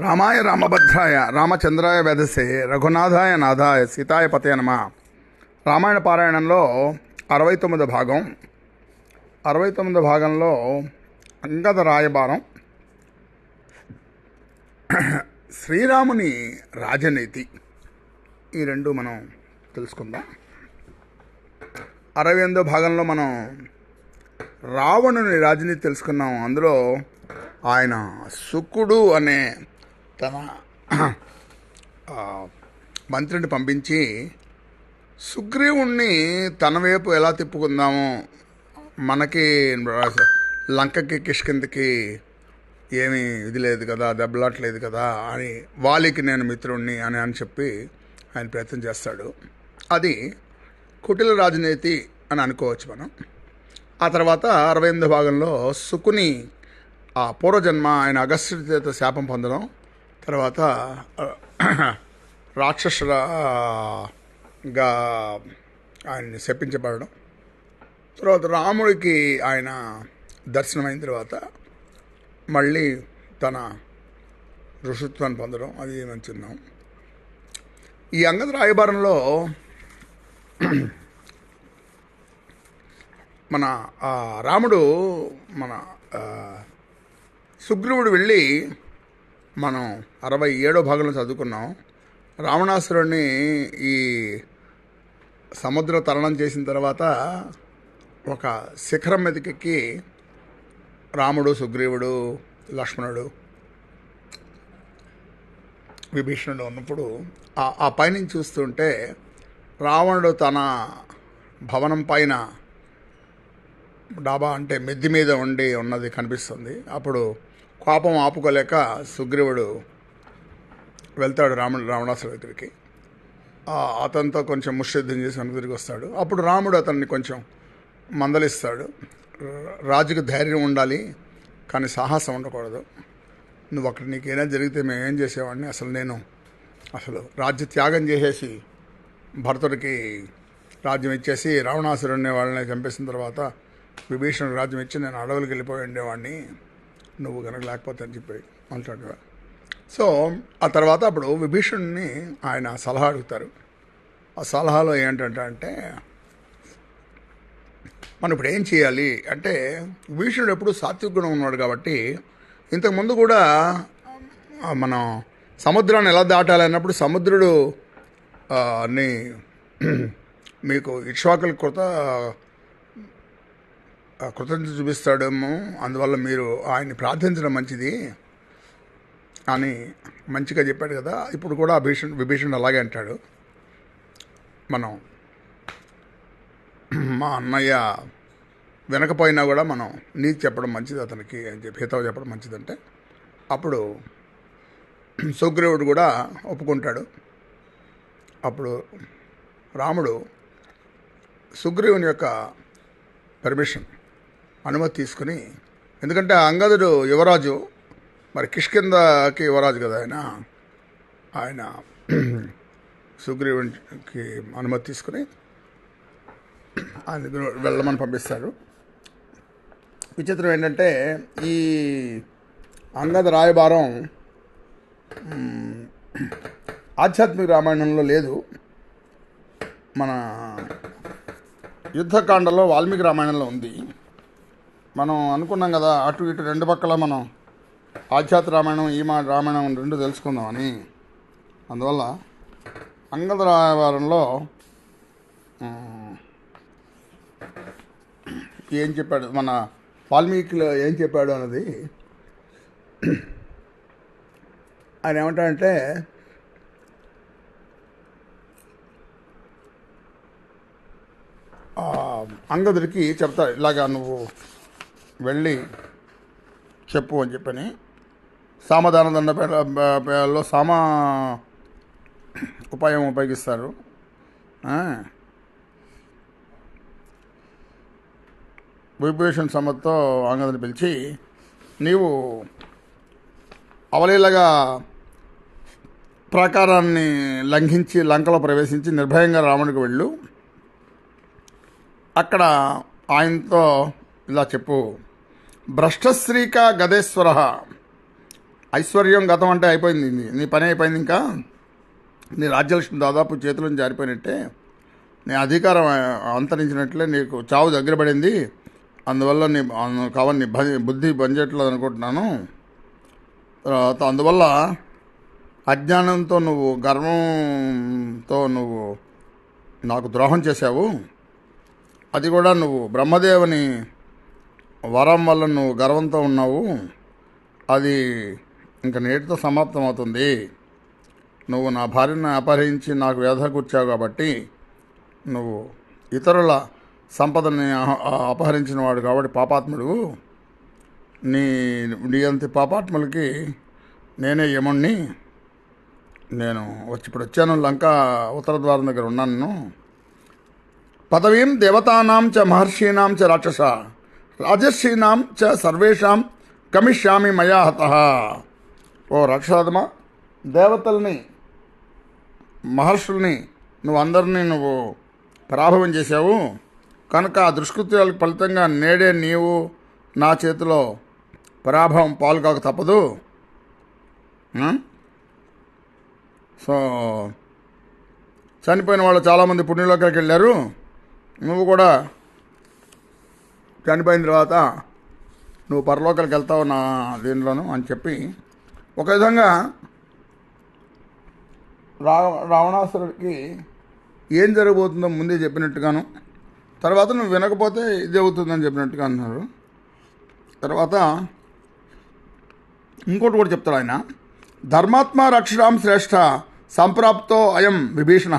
రామాయ రామభద్రాయ రామచంద్రాయ వెదసే రఘునాథాయ నాథాయ సీతాయ పతే నమ. రామాయణ పారాయణంలో అరవై తొమ్మిది భాగం. అరవై తొమ్మిది భాగంలో అంగద రాయబారం. శ్రీరాముని రాజనీతి. ఈ రెండు మనం తెలుసుకుందాం. అరవై ఎనిమిదో భాగంలో మనం రావణుని రాజనీతి తెలుసుకున్నాం. అందులో ఆయన శుకుడు అనే తన మంత్రిని పంపించి సుగ్రీవుణ్ణి తన వైపు ఎలా తిప్పుకుందాము? మనకి లంకకి కిష్కిందకి ఏమీ ఇది లేదు కదా దెబ్బలాట్లేదు కదా అని వాలికి నేను మిత్రుణ్ణి అని అని చెప్పి ఆయన ప్రయత్నం చేస్తాడు. అది కుటిల రాజనీతి అని అనుకోవచ్చు మనం. ఆ తర్వాత అరవై భాగంలో సుకుని ఆ పూర్వజన్మ ఆయన అగస్త్యుడి శాపం పొందడం తర్వాత రాక్షసులగా ఆయన్ని శపించబడడం. తర్వాత రాముడికి ఆయన దర్శనమైన తర్వాత మళ్ళీ తన ఋషిత్వాన్ని పొందడం అది మంచిన్నాం ఈ అంగద రాయబారంలో మన ఆ, రాముడు మన సుగ్రీవుడు వెళ్ళి మనం అరవై ఏడో భాగంలో చదువుకున్నాం. రావణాసురుడిని ఈ సముద్ర తరణం చేసిన తర్వాత ఒక శిఖరం మీదకెక్కి రాముడు సుగ్రీవుడు లక్ష్మణుడు విభీషణుడు ఉన్నప్పుడు ఆ- ఆ పైనుంచి చూస్తుంటే రావణుడు తన భవనం పైన డాబా అంటే మెద్ది మీద ఉండి ఉన్నది కనిపిస్తుంది. అప్పుడు పాపం ఆపుకోలేక సుగ్రీవుడు వెళ్తాడు రాముడు రావణాసురు దగ్గరికి. అతనితో కొంచెం ముషిద్ధం చేసి వెనక తిరిగి వస్తాడు. అప్పుడు రాముడు అతన్ని కొంచెం మందలిస్తాడు. రాజుకు ధైర్యం ఉండాలి కానీ సాహసం ఉండకూడదు. నువ్వు అక్కడ నీకేనా జరిగితే మేము ఏం చేసేవాడిని? అసలు నేను అసలు రాజ్య త్యాగం చేసేసి భరతుడికి రాజ్యం ఇచ్చేసి రావణాసురుడిని వాళ్ళని చంపేసిన తర్వాత విభీషణుడు రాజ్యం ఇచ్చి నేను అడవులకు వెళ్ళిపోయి ఉండేవాడిని. నువ్వు కనుక లేకపోతే అని చెప్పి అంటాడు సో ఆ తర్వాత అప్పుడు విభీషణుని ఆయన సలహా అడుగుతారు. ఆ సలహాలో ఏంటంటే అంటే మనం ఇప్పుడు ఏం చేయాలి అంటే విభీషణుడు ఎప్పుడు సాత్విక గుణం ఉన్నాడు కాబట్టి ఇంతకుముందు కూడా మనం సముద్రాన్ని ఎలా దాటాలి అన్నప్పుడు సముద్రుడు ని మీకు ఇక్ష్వాకుల కృత కృతజ్ఞత చూపిస్తాడేమో అందువల్ల మీరు ఆయన్ని ప్రార్థించడం మంచిది అని మంచిగా చెప్పాడు కదా. ఇప్పుడు కూడా భీషణ్ విభీషణుడు అలాగే అంటాడు. మనం మా అన్నయ్య వినకపోయినా కూడా మనం నీతి చెప్పడం మంచిది అతనికి అని చెప్పి హితవు చెప్పడం మంచిదంటే అప్పుడు సుగ్రీవుడు కూడా ఒప్పుకుంటాడు. అప్పుడు రాముడు సుగ్రీవుని యొక్క పర్మిషన్ అనుమతి తీసుకుని ఎందుకంటే అంగదుడు యువరాజు మరి కిష్కిందకి యువరాజు కదా ఆయన ఆయన సుగ్రీవునికి అనుమతి తీసుకుని ఆయన దగ్గర వెళ్ళమని పంపిస్తారు. విచిత్రం ఏంటంటే ఈ అంగద రాయబారం ఆధ్యాత్మిక రామాయణంలో లేదు. మన యుద్ధకాండలో వాల్మీకి రామాయణంలో ఉంది. మనం అనుకున్నాం కదా అటు ఇటు రెండు పక్కల మనం ఆధ్యాత్మిక రామాయణం ఈ మా రామాయణం రెండు తెలుసుకుందామని. అందువల్ల అంగద రాయబారంలో ఏం చెప్పాడు మన వాల్మీకిలో ఏం చెప్పాడు అన్నది ఆయన ఏమంటాడంటే అంగదుడికి చెప్తాడు ఇలాగా నువ్వు వెళ్ళి చెప్పు అని చెప్పని సామధాన దండ సామ ఉపాయం ఉపయోగిస్తారు. విభూషణ్ సమ్మతితో ఆంగదని పిలిచి నీవు అవలీలగా ప్రాకారాన్ని లంఘించి లంకలో ప్రవేశించి నిర్భయంగా రాముడికి వెళ్ళు. అక్కడ ఆయనతో ఇలా చెప్పు. భ్రష్టశ్రీక గదేశ్వర. ఐశ్వర్యం గతం అంటే అయిపోయింది. నీ- పని అయిపోయింది ఇంకా? నీ రాజ్యలక్ష్మి దాదాపు చేతులను జారిపోయినట్టే. నీ అధికారం అంతరించినట్లే నీకు చావు దగ్గర పడింది. అందువల్ల నీ కావని నీ భ- బుద్ధి పనిచేయట్లేదు అనుకుంటున్నాను. తర్వాత అందువల్ల అజ్ఞానంతో నువ్వు గర్వంతో నువ్వు నాకు ద్రోహం చేశావు. అది కూడా నువ్వు బ్రహ్మదేవుని వరం వల్ల నువ్వు గర్వంతో ఉన్నావు అది ఇంక నేటితో సమాప్తం అవుతుంది నువ్వు నా భార్యను అపహరించి నాకు వ్యధ కూర్చావు కాబట్టి నువ్వు ఇతరుల సంపదని అహ- అపహరించిన వాడు కాబట్టి పాపాత్ముడు. నీ నీ అంత పాపాత్ములకి నేనే యముణ్ణి. నేను వచ్చి ఇప్పుడు వచ్చాను లంక ఉత్తర ద్వారం దగ్గర ఉన్నాను పదవీం దేవతానాం చ మహర్షీనాం చ రాక్షస. రాజర్షీనాం చ సర్వేషాం గమిష్యామి మయా హత. ఓ రక్షాదమ దేవతల్ని మహర్షుల్ని నువ్వు అందరినీ నువ్వు పరాభవం చేశావు. కనుక ఆ దుష్కృత్యాలకు ఫలితంగా నేడే నీవు నా చేతిలో పరాభవం పాల్గొక తప్పదు. సో చనిపోయిన వాళ్ళు చాలామంది పుణ్యలోకానికి వెళ్ళారు. నువ్వు కూడా చనిపోయిన తర్వాత నువ్వు పరలోకాలకు వెళ్తావు నా దీనిలోను అని చెప్పి ఒక విధంగా రావ రావణాసురుడికి ఏం జరగబోతుందో ముందే చెప్పినట్టుగాను తర్వాత నువ్వు వినకపోతే ఇది అవుతుందని చెప్పినట్టుగా అన్నారు తర్వాత ఇంకోటి కూడా చెప్తాడు ఆయన ధర్మాత్మ రక్షరాం శ్రేష్ఠ సంప్రాప్తో అయం విభీషణ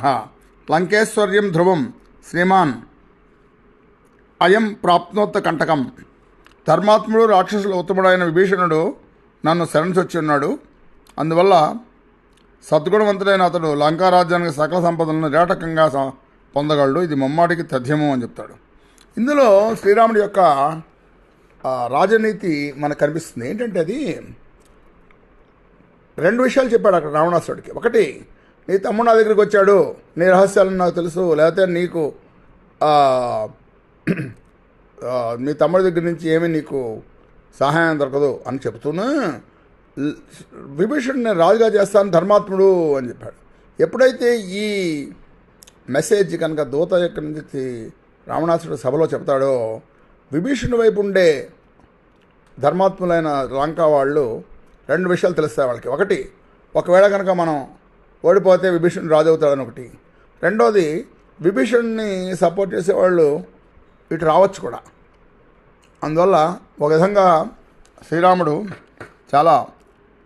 లంకేశ్వర్యం ధ్రువం శ్రీమాన్. అయం ప్రాప్నోత్త కంటకం. ధర్మాత్ముడు రాక్షసుల ఉత్తముడైన విభీషణుడు నన్ను శరణించొచ్చి ఉన్నాడు. అందువల్ల సద్గుణవంతుడైన అతడు లంకారాజ్యానికి సకల సంపదలను రేటకంగా పొందగలడు. ఇది ముమ్మాటికి తథ్యము అని చెప్తాడు. ఇందులో శ్రీరాముడి యొక్క రాజనీతి మనకు కనిపిస్తుంది. ఏంటంటే అది రెండు విషయాలు చెప్పాడు అక్కడ రావణాసుడికి ఒకటి నీ తమ్ముడు నా దగ్గరికి వచ్చాడు. నీ రహస్యాలను నాకు తెలుసు. లేకపోతే నీకు మీ తమ్ముడి దగ్గర నుంచి ఏమీ నీకు సహాయం దొరకదు అని చెప్తూనే విభీషణుడు నేను రాజుగా చేస్తాను ధర్మాత్ముడు అని చెప్పాడు. ఎప్పుడైతే ఈ మెసేజ్ కనుక దూత యొక్క నుంచి రావణాసుడు సభలో చెప్తాడో విభీషణుడి వైపు ఉండే ధర్మాత్ములైన లంక వాళ్ళు రెండు విషయాలు తెలుస్తాయి వాళ్ళకి. ఒకటి ఒకవేళ కనుక మనం ఓడిపోతే విభీషణుడు రాజు అవుతాడని ఒకటి. రెండోది విభీషణుని సపోర్ట్ చేసేవాళ్ళు ఇటు రావచ్చు కూడా. అందువల్ల ఒక విధంగా శ్రీరాముడు చాలా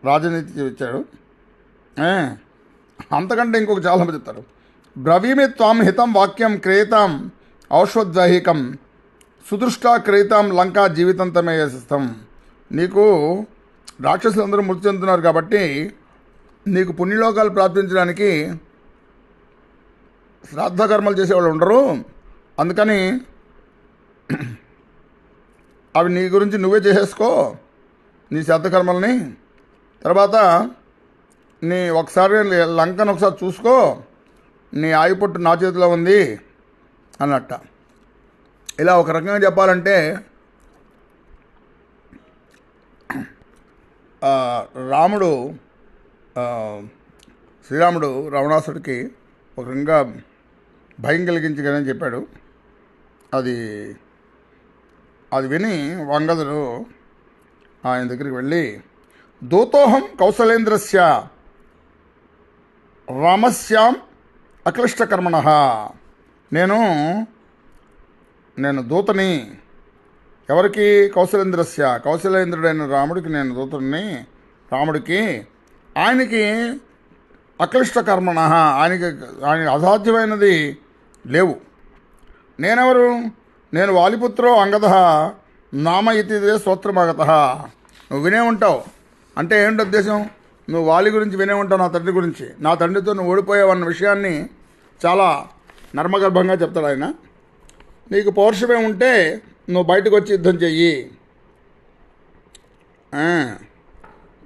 రాజనీతి ఇచ్చాడు అంతకంటే ఇంకొక చాలా చెప్తారు. బ్రవీమి త్వాం హితం వాక్యం క్రేతాం ఔషధ్వహికం సుదృష్టా క్రేతాం లంకా జీవితంతమే యశస్తం నీకు రాక్షసులందరూ మృతి చెందుతున్నారు కాబట్టి నీకు పుణ్యలోకాలు ప్రాప్తించడానికి శ్రాద్ధకర్మలు చేసేవాళ్ళు ఉండరు. అందుకని అవి నీ గురించి నువ్వే చేసేసుకో నీ శ్రద్ధకర్మల్ని. తర్వాత నీ ఒకసారి లంకను ఒకసారి చూసుకో నీ ఆయుపొట్టు నా చేతిలో ఉంది అన్నట్ట. ఇలా ఒక రకంగా చెప్పాలంటే రాముడు శ్రీరాముడు రావణాసుడికి ఒక రకంగా భయం కలిగించగలని చెప్పాడు. అది అది విని వంగదుడు ఆయన దగ్గరికి వెళ్ళి దూతోహం కౌశలేంద్రస్య రామస్యాం అక్లిష్టకర్మణ. నేను నేను దూతని. ఎవరికి? కౌశలేంద్రస్య కౌశలేంద్రుడైన రాముడికి నేను దూతని. రాముడికి ఆయనకి అక్లిష్ట కర్మణ ఆయనకి ఆయన అసాధ్యమైనది లేవు. నేనెవరు? నేను వాలిపుత్రో అంగద నామ ఇతిదే స్తోత్రమగత నువ్వు వినే ఉంటావు. అంటే ఏంటి ఉద్దేశం? నువ్వు వాలి గురించి వినే ఉంటావు నా తండ్రి గురించి. నా తండ్రితో నువ్వు ఓడిపోయావన్న విషయాన్ని చాలా నర్మగర్భంగా చెప్తాడు ఆయన. నీకు పౌరుషమే ఉంటే నువ్వు బయటకు వచ్చి యుద్ధం చెయ్యి.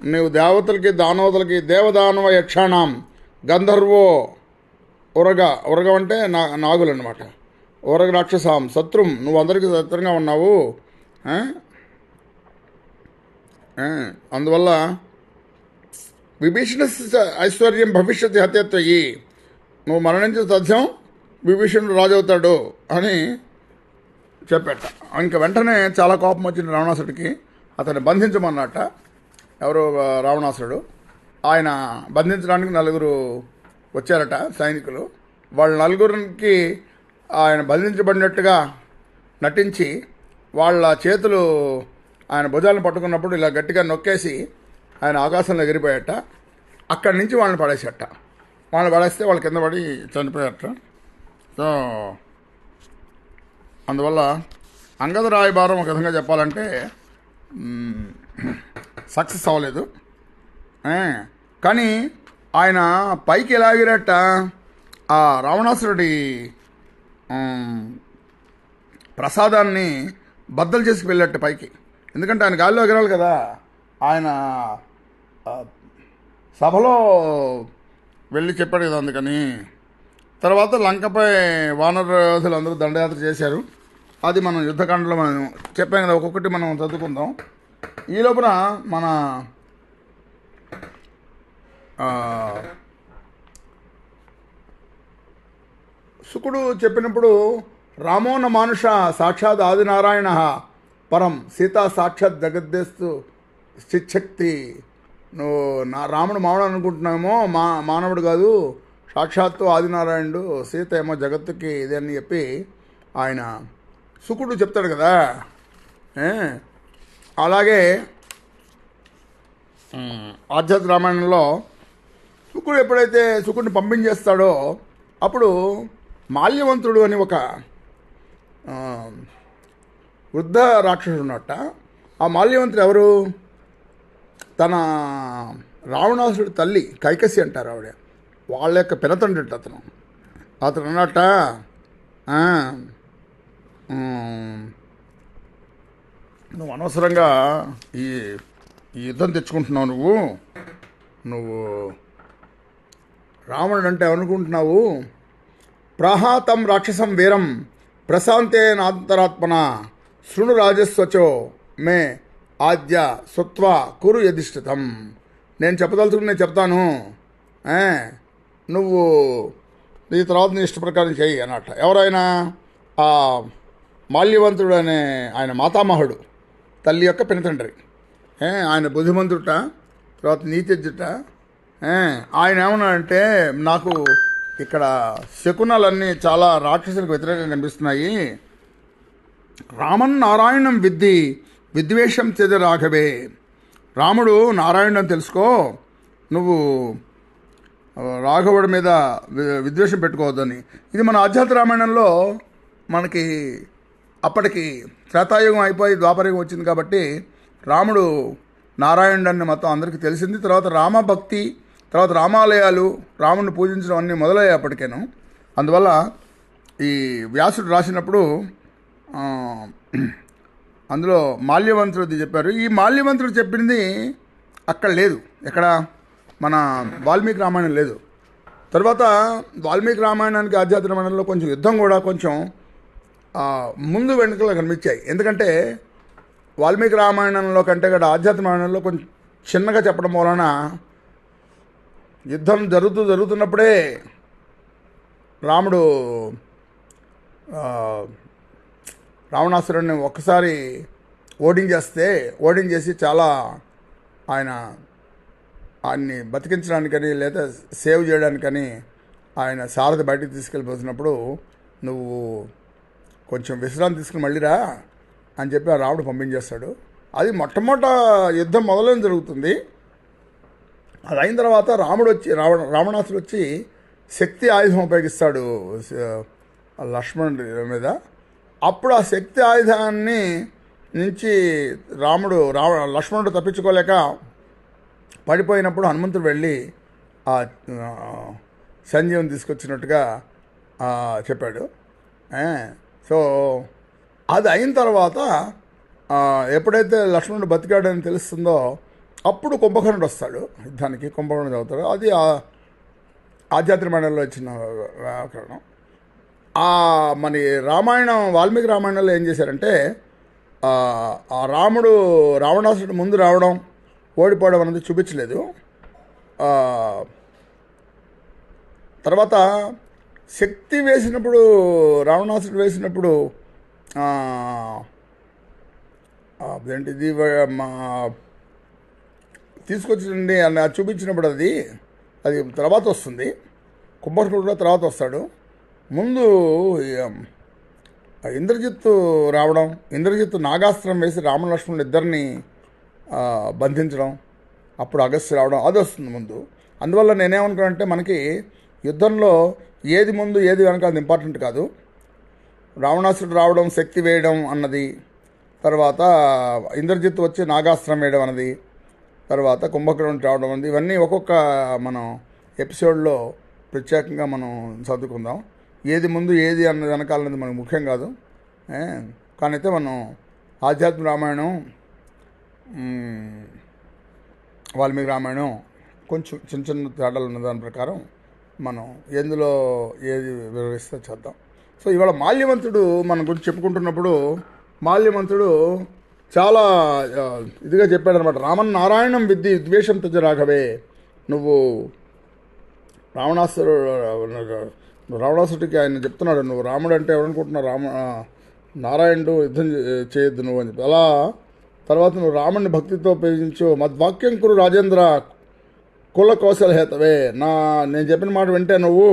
నువ్వు దేవతలకి దానవతలకి దేవదానవ యక్షాణం గంధర్వో ఉరగ. ఉరగ అంటే నా నాగులు అనమాట ఓరగ రాక్షసాం శత్రుం నువ్వు అందరికీ శత్రుగా ఉన్నావు అందువల్ల విభీషణ ఐశ్వర్యం భవిష్యత్తు హత్యత్వయి నువ్వు మరణించిన సత్యం విభీషణుడు రాజవుతాడు అని చెప్పాట. ఇంక వెంటనే చాలా కోపం వచ్చింది రావణాసుడికి అతన్ని బంధించమన్నట్ట ఎవరు రావణాసుడు రావణాసురుడు. ఆయన బంధించడానికి నలుగురు వచ్చారట సైనికులు. వాళ్ళ నలుగురికి ఆయన బంధించబడినట్టుగా నటించి వాళ్ళ చేతులు ఆయన భుజాలను పట్టుకున్నప్పుడు ఇలా గట్టిగా నొక్కేసి ఆయన ఆకాశంలో ఎగిరిపోయేట. అక్కడి నుంచి వాళ్ళని పడేసేట. వాళ్ళని పడేస్తే వాళ్ళ కింద పడి చనిపోయారట సో అందువల్ల అంగద రాయబారం ఒక విధంగా చెప్పాలంటే సక్సెస్ అవ్వలేదు. కానీ ఆయన పైకి ఎలాగిరట ఆ రావణాసురుడి ప్రసాదాన్ని బద్దలు చేసి వెళ్ళట్టు పైకి. ఎందుకంటే ఆయన గాల్లో ఎగరాలి కదా. ఆయన సభలో వెళ్ళి చెప్పాడు కదా అందుకని. తర్వాత లంకపై వానర అందరూ దండయాత్ర చేశారు. అది మనం యుద్ధకాండలో మనం చెప్పాం కదా ఒక్కొక్కటి మనం చదువుకుందాం ఈ లోపల మన ఆ, శుకుడు చెప్పినప్పుడు రామోన మానుష సాక్షాత్ ఆదినారాయణ పరం సీతా సాక్షాత్ జగద్దేస్తు శక్తి నువ్వు నా రాముడు మానవుడు అనుకుంటున్నామో మా మానవుడు కాదు సాక్షాత్తు ఆదినారాయణుడు సీత ఏమో జగత్తుకి ఇది అని చెప్పి ఆయన శుకుడు చెప్తాడు కదా. అలాగే ఉమ్, రామాయణంలో శుకుడు ఎప్పుడైతే శుకుడిని పంపించేస్తాడో అప్పుడు మాల్యవంతుడు అని ఒక వృద్ధ రాక్షసుడు ఉన్నట్ట. ఆ మాల్యవంతుడు ఎవరు? తన రావణాసుడి తల్లి కైకసి అంటారు ఆవిడ. వాళ్ళ యొక్క పినతండ్రి అతను. అతను అన్నట్ట నువ్వు అనవసరంగా ఈ ఈ యుద్ధం తెచ్చుకుంటున్నావు నువ్వు. నువ్వు రావణుడు అంటే అనుకుంటున్నావు? ప్రహాతం రాక్షసం వీరం ప్రశాంతేనాంతరాత్మన శృణు రాజస్వచో మే ఆద్య సుత్వ కురు యధిష్ఠితం. నేను చెప్పదలుచుకుని నేను చెప్తాను. నువ్వు నీ తర్వాత నీ ఇష్ట ప్రకారం చెయ్యి అన్నట్ట. ఎవరైనా ఆ మాల్యవంతుడు అనే ఆయన మాతామహుడు తల్లి యొక్క పినతండ్రి ఆయన బుద్ధిమంతుట తర్వాత నీతిజ్జుట ఆయన ఏమన్నాడంటే నాకు ఇక్కడ శకునాలన్నీ చాలా రాక్షసులకు వ్యతిరేకంగా కనిపిస్తున్నాయి. రామన్ నారాయణం విద్ది విద్వేషం చెది రాఘవే. రాముడు నారాయణం అని తెలుసుకో నువ్వు రాఘవుడి మీద వి- విద్వేషం పెట్టుకోవద్దని. ఇది మన ఆధ్యాత్మ రామాయణంలో మనకి అప్పటికి త్రేతాయుగం అయిపోయి ద్వాపరయుగం వచ్చింది కాబట్టి రాముడు నారాయణుడు అని మొత్తం అందరికీ తెలిసింది. తర్వాత రామభక్తి తర్వాత రామాలయాలు రాముడిని పూజించడం అన్నీ మొదలయ్యే అప్పటికేను అందువల్ల ఈ వ్యాసుడు రాసినప్పుడు అందులో మాల్యవంతుడిది చెప్పారు. ఈ మాల్యవంతుడు చెప్పింది అక్కడ లేదు. ఎక్కడ? మన వాల్మీకి రామాయణం లేదు. తర్వాత వాల్మీకి రామాయణానికి ఆధ్యాత్మిక రామాయణంలో కొంచెం యుద్ధం కూడా కొంచెం ముందు వెనుకలు కనిపించాయి. ఎందుకంటే వాల్మీకి రామాయణంలో కంటే కూడా ఆధ్యాత్మిక రామాయణంలో కొంచెం చిన్నగా చెప్పడం వలన యుద్ధం జరుగుతూ జరుగుతున్నప్పుడే రాముడు రావణాసురుడిని ఒక్కసారి ఓడించేస్తే ఓడించేసి చాలా ఆయన ఆయన్ని బతికించడానికని లేదా సేవ్ చేయడానికని ఆయన సారథి బయటికి తీసుకెళ్ళిపోతున్నప్పుడు నువ్వు కొంచెం విశ్రాంతి తీసుకుని మళ్ళీరా అని చెప్పి ఆ రాముడు పంపించేస్తాడు. అది మొట్టమొదట యుద్ధం మొదలైన జరుగుతుంది. అది అయిన తర్వాత రాముడు వచ్చి రావణ రావణాసుడు వచ్చి శక్తి ఆయుధం ఉపయోగిస్తాడు లక్ష్మణుడి మీద. అప్పుడు ఆ శక్తి ఆయుధాన్ని నుంచి రాముడు రావ లక్ష్మణుడు తప్పించుకోలేక పడిపోయినప్పుడు హనుమంతుడు వెళ్ళి ఆ సంజీవుని తీసుకొచ్చినట్టుగా చెప్పాడు. సో అది అయిన తర్వాత ఎప్పుడైతే లక్ష్మణుడు బతికాడని తెలుస్తుందో అప్పుడు కుంభకర్ణుడు వస్తాడు. యుద్ధానికి కుంభకర్ణుడు చదువుతాడు అది ఆధ్యాత్మిక మండలంలో వచ్చిన వ్యాకరణం. మరి మన రామాయణం వాల్మీకి రామాయణంలో ఏం చేశారంటే ఆ రాముడు రావణాసుడు ముందు రావడం ఓడిపోవడం అనేది చూపించలేదు. తర్వాత శక్తి వేసినప్పుడు రావణాసుడు వేసినప్పుడు ఏంటి ఆ, అదేంటిది మా తీసుకొచ్చిండి అని అది చూపించినప్పుడు అది అది తర్వాత వస్తుంది. కుంభకర్ణుడు కూడా తర్వాత వస్తాడు. ముందు ఇంద్రజిత్తు రావడం ఇంద్రజిత్తు నాగాస్త్రం వేసి రామ ఇద్దరిని బంధించడం అప్పుడు అగస్త్య రావడం అది వస్తుంది ముందు. అందువల్ల నేనేమనుకున్నానంటే మనకి యుద్ధంలో ఏది ముందు ఏది వెనక అది ఇంపార్టెంట్ కాదు. రావణాసుడు రావడం శక్తి వేయడం అన్నది తర్వాత ఇంద్రజిత్తు వచ్చి నాగాస్త్రం వేయడం అన్నది తర్వాత కుంభకర్ణుడు రావడం అనేది ఇవన్నీ ఒక్కొక్క మనం ఎపిసోడ్లో ప్రత్యేకంగా మనం చదువుకుందాం ఏది ముందు ఏది అన్నది వెనకాలన్నది మనకు ముఖ్యం కాదు. కానీ అయితే మనం ఆధ్యాత్మిక రామాయణం వాల్మీకి రామాయణం కొంచెం చిన్న చిన్న తేడాలు ఉన్న దాని ప్రకారం మనం ఎందులో ఏది వివరిస్తే చేద్దాం. సో ఇవాళ మాల్యవంతుడు మన గురించి చెప్పుకుంటున్నప్పుడు మాల్యవంతుడు చాలా ఇదిగా చెప్పాడు అనమాట రామన్ నారాయణం విద్ది ద్వేషం తుజ రాఘవే. నువ్వు రావణాసురు రావణాసుడికి ఆయన చెప్తున్నాడు. నువ్వు రాముడు అంటే ఎవరనుకుంటున్నావు? రామ నారాయణుడు యుద్ధం చేయొద్దు నువ్వు అని చెప్పి. అలా తర్వాత నువ్వు రాముడిని భక్తితో ఉపయోగించు. మద్వాక్యం కురు రాజేంద్ర కుల కౌశల హేతవే. నా నేను చెప్పిన మాట వింటే నువ్వు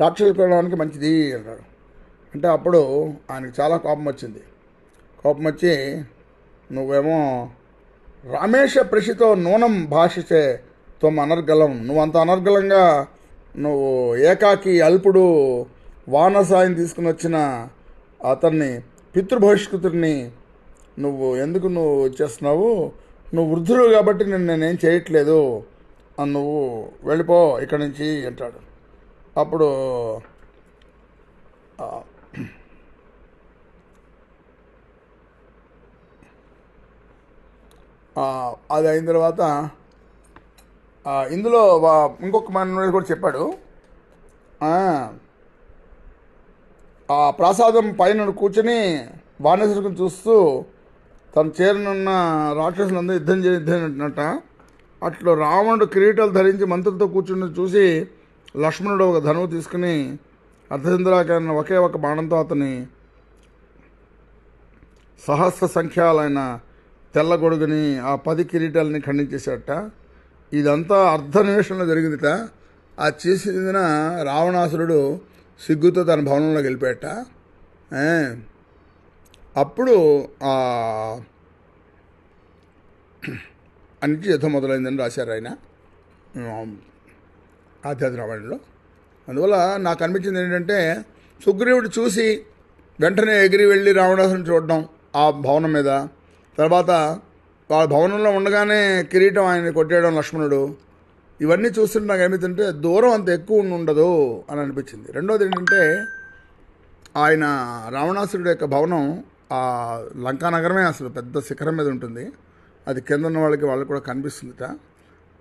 రాక్షసులు కొనడానికి మంచిది అన్నాడు అంటే అప్పుడు ఆయనకి చాలా కోపం వచ్చింది. కోపం వచ్చి నువ్వేమో రామేశ ప్రషితో నూనం భాషితే త్వం అనర్గలం నువ్వంత అనర్గలంగా నువ్వు ఏకాకి అల్పుడు వానసాయం తీసుకుని వచ్చిన అతన్ని పితృభవిష్కృతుడిని నువ్వు ఎందుకు నువ్వు చేస్తున్నావు? నువ్వు వృద్ధుడు కాబట్టి నేను నేనేం చేయట్లేదు. అని నువ్వు వెళ్ళిపో ఇక్కడి నుంచి అంటాడు. అప్పుడు ఆ, ఆ, అది అయిన తర్వాత ఇందులో ఇంకొక మనోడు కూడా చెప్పాడు. ఆ, ప్రసాదం ప్రాసాదం పైన కూర్చొని బాణేశ్వరుని చూస్తూ తను చేరనున్న రాక్షసులందరూ యుద్ధం చేసినట్ట అట్లా రావణుడు కిరీటాలు ధరించి మంత్రులతో కూర్చుని చూసి లక్ష్మణుడు ఒక ధనువు తీసుకుని అర్ధచంద్రాకారణ ఒకే ఒక బాణంతో అతని సహస్ర సంఖ్యాలైన తెల్లగొడుగుని ఆ పది కిరీటాలని ఖండించేశాడట ఇదంతా అర్ధ నిమిషంలో జరిగిందిట. ఆ చేసిన రావణాసురుడు సిగ్గుతో తన భవనంలోకి వెళ్ళిపోయాట. అప్పుడు ఆ అన్నిటి యుద్ధం మొదలైందని రాశారు ఆయన. ఆధ్యాత్మ రామాయణంలో. అందువల్ల నాకు అనిపించింది ఏంటంటే సుగ్రీవుడు చూసి వెంటనే ఎగిరి వెళ్ళి రావణాసుని చూడడం ఆ భవనం మీద తర్వాత వాళ్ళ భవనంలో ఉండగానే కిరీటం ఆయన కొట్టేయడం లక్ష్మణుడు. ఇవన్నీ చూస్తుంటే నాకు ఏమిటంటే దూరం అంత ఎక్కువ ఉండదు అని అనిపించింది. రెండోది ఏంటంటే ఆయన రావణాసురుడు యొక్క భవనం ఆ లంకా నగరమే అసలు పెద్ద శిఖరం మీద ఉంటుంది. అది కింద ఉన్న వాళ్ళకి వాళ్ళకి కూడా కనిపిస్తుందిట.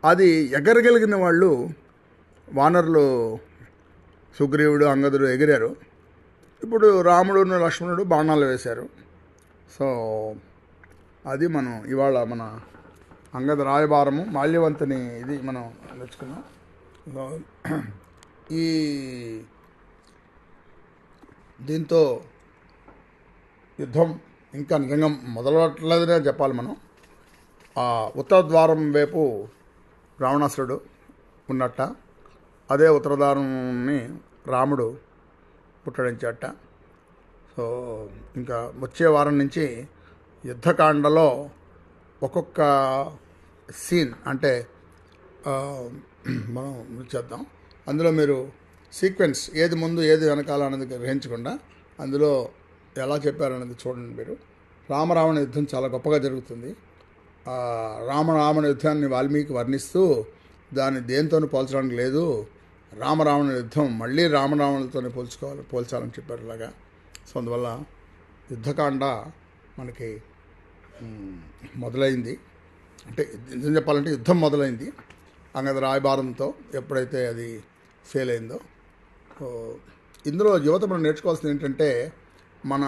అది ఎగరగలిగిన వాళ్ళు వానరులు సుగ్రీవుడు అంగదుడు ఎగిరారు. ఇప్పుడు రాముడు లక్ష్మణుడు బాణాలు వేశారు. సో అది మనం ఇవాళ మన అంగద రాయబారము మాల్యవంతుని ఇది మనం నేర్చుకున్నాం. ఈ దీంతో యుద్ధం ఇంకా నిజంగా మొదలవట్లేదనే చెప్పాలి మనం. ఆ ఉత్తర ద్వారం వైపు రావణాసురుడు ఉన్నట్ట అదే ఉత్తరద్వారంని రాముడు పుట్టడించట సో ఇంకా వచ్చే వారం నుంచి యుద్ధకాండలో ఒక్కొక్క సీన్ అంటే మనం చేద్దాం. అందులో మీరు సీక్వెన్స్ ఏది ముందు ఏది వెనకాల అనేది గ్రహించకుండా అందులో ఎలా చెప్పారనేది చూడండి మీరు. రామరావణ యుద్ధం చాలా గొప్పగా జరుగుతుంది. రామరావణ యుద్ధాన్ని వాల్మీకి వర్ణిస్తూ దాన్ని దేంతోనూ పోల్చడానికి లేదు. రామరావణ యుద్ధం మళ్ళీ రామరావణులతోనే పోల్చుకోవాలి పోల్చాలని చెప్పారు ఇలాగా. సో అందువల్ల యుద్ధకాండ మనకి మొదలైంది. అంటే నిజం చెప్పాలంటే యుద్ధం మొదలైంది. అంగద రాయబారంతో ఎప్పుడైతే అది ఫెయిల్ అయిందో ఇందులో యువత మనం నేర్చుకోవాల్సింది ఏంటంటే మన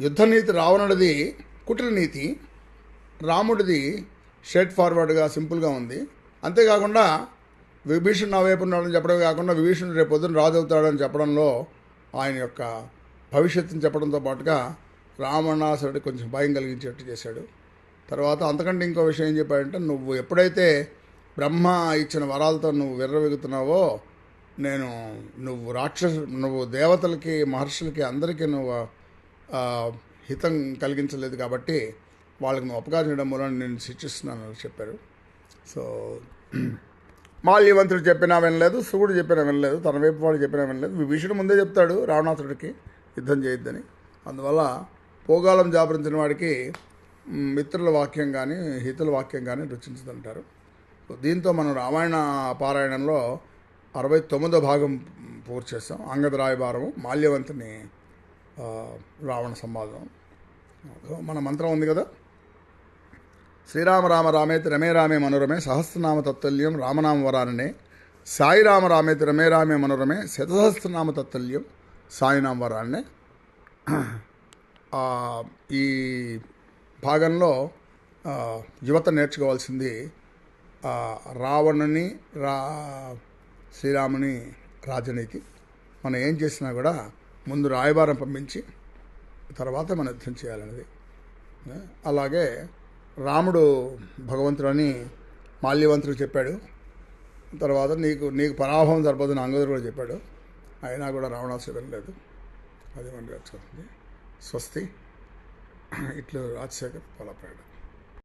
యుద్ధ నీతి రావణుడిది కుటిల నీతి రాముడిది స్ట్రేట్ ఫార్వర్డ్గా సింపుల్గా ఉంది. అంతేకాకుండా విభీషణ్ నా వైపు ఉన్నాడని చెప్పడమే కాకుండా విభీషణుడు రేపు పొద్దున రాజు అవుతాడని చెప్పడంలో ఆయన యొక్క భవిష్యత్తుని చెప్పడంతో పాటుగా రామణాసుడు కొంచెం భయం కలిగించేట్టు చేశాడు. తర్వాత అంతకంటే ఇంకో విషయం ఏం చెప్పాడంటే నువ్వు ఎప్పుడైతే బ్రహ్మ ఇచ్చిన వరాలతో నువ్వు విర్రవెగుతున్నావో నేను నువ్వు రాక్షసు నువ్వు దేవతలకి మహర్షులకి అందరికీ నువ్వు హితం కలిగించలేదు కాబట్టి వాళ్ళకి నువ్వు అపకారం చేయడం మూలన నేను శిక్షిస్తున్నాను అని చెప్పారు. సో మాల్యవంతుడు చెప్పినా వినలేదు శివుడు చెప్పినా వినలేదు తన వైపు వాడు చెప్పినా వినలేదు. విభీషణుడు ముందే చెప్తాడు రావణాసుడికి యుద్ధం చేయొద్దని. అందువల్ల పోగాలం జాపరించిన వాడికి మిత్రుల వాక్యం కానీ హితుల వాక్యం కానీ రుచించదంటారు. దీంతో మనం రామాయణ పారాయణంలో అరవై తొమ్మిదో భాగం పూర్తి చేస్తాం అంగద రాయబారము మాల్యవంతుని రావణ సంవాదం. మన మంత్రం ఉంది కదా? శ్రీరామ రామ రామేతి రమే రామే మనోరమే సహస్రనామ తత్తుల్యం రామనామ వరాననే. సాయి రామ రామేతి రమే రామే మనోరమే శతసహస్రనామ తత్తుల్యం సాయినామ వరాన్నే. ఈ భాగంలో యువత నేర్చుకోవాల్సింది రావణుని రా శ్రీరాముని రాజనీతి మనం ఏం చేసినా కూడా ముందు రాయబారం పంపించి తర్వాత మనం యుద్ధం చేయాలనేది అలాగే రాముడు భగవంతుడని మాల్యవంతుడు చెప్పాడు. తర్వాత నీకు నీకు పరాభవం జరపదని అంగదుడు కూడా చెప్పాడు. అయినా కూడా రావణాసుడు లేదు అది మనం నేర్చుకుంది స్వస్తి. ఇట్లు రాజశేఖర్ పొలపేట